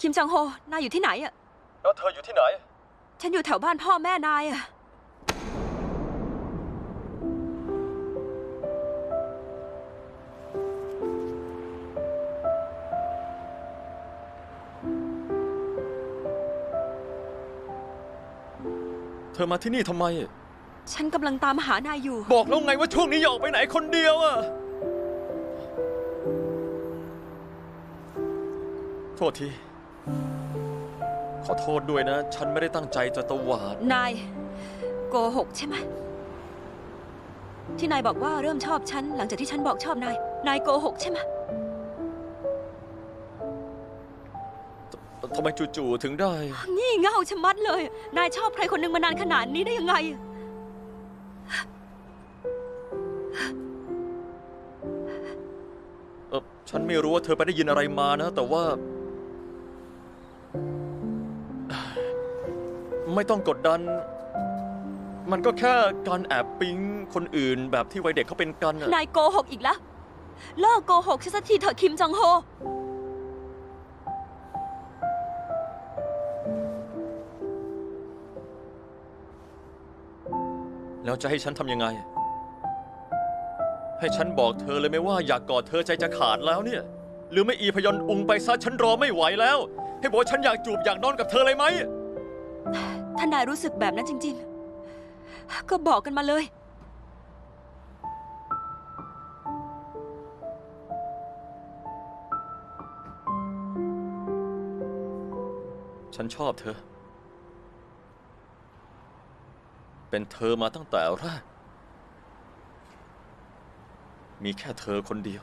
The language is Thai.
คิมจังโฮ นายอยู่ที่ไหนอะแล้วเธออยู่ที่ไหน ฉันอยู่แถวบ้านพ่อแม่นายอะเธอมาที่นี่ทำไม ฉันกำลังตามหานายอยู่ บอกแล้วไงว่าช่วงนี้อย่าออกไปไหนคนเดียวอะโทษที ขอโทษด้วยนะ ฉันไม่ได้ตั้งใจจะตวาด นายโกหกใช่ไหมที่นายบอกว่าเริ่มชอบฉันหลังจากที่ฉันบอกชอบนาย นายโกหกใช่ไหมทำไมจู่ๆถึงได้ งี่เง่าชะมัดเลย นายชอบใครคนหนึ่งมานานขนาดนี้ได้ยังไง เออฉันไม่รู้ว่าเธอไปได้ยินอะไรมานะ แต่ว่า ไม่ต้องกดดัน มันก็แค่การแอบปิ๊งคนอื่นแบบที่วัยเด็กเขาเป็นกันอะนายโกหกอีกแล้วเลิกโกหกฉันสักทีเถอะคิมจองโฮ แล้วจะให้ฉันทำยังไง ให้ฉันบอกเธอเลยไหมว่าอยากกอดเธอใจจะขาดแล้วเนี่ย หรือไม่อีพยนต์อุงไปซะฉันรอไม่ไหวแล้ว ให้บอกว่าฉันอยากจูบอยากนอนกับเธอเลยไหม ถ้านายรู้สึกแบบนั้นจริง ๆ ก็บอกกันมาเลย ฉันชอบเธอ เป็นเธอมาตั้งแต่แรก มีแค่เธอคนเดียว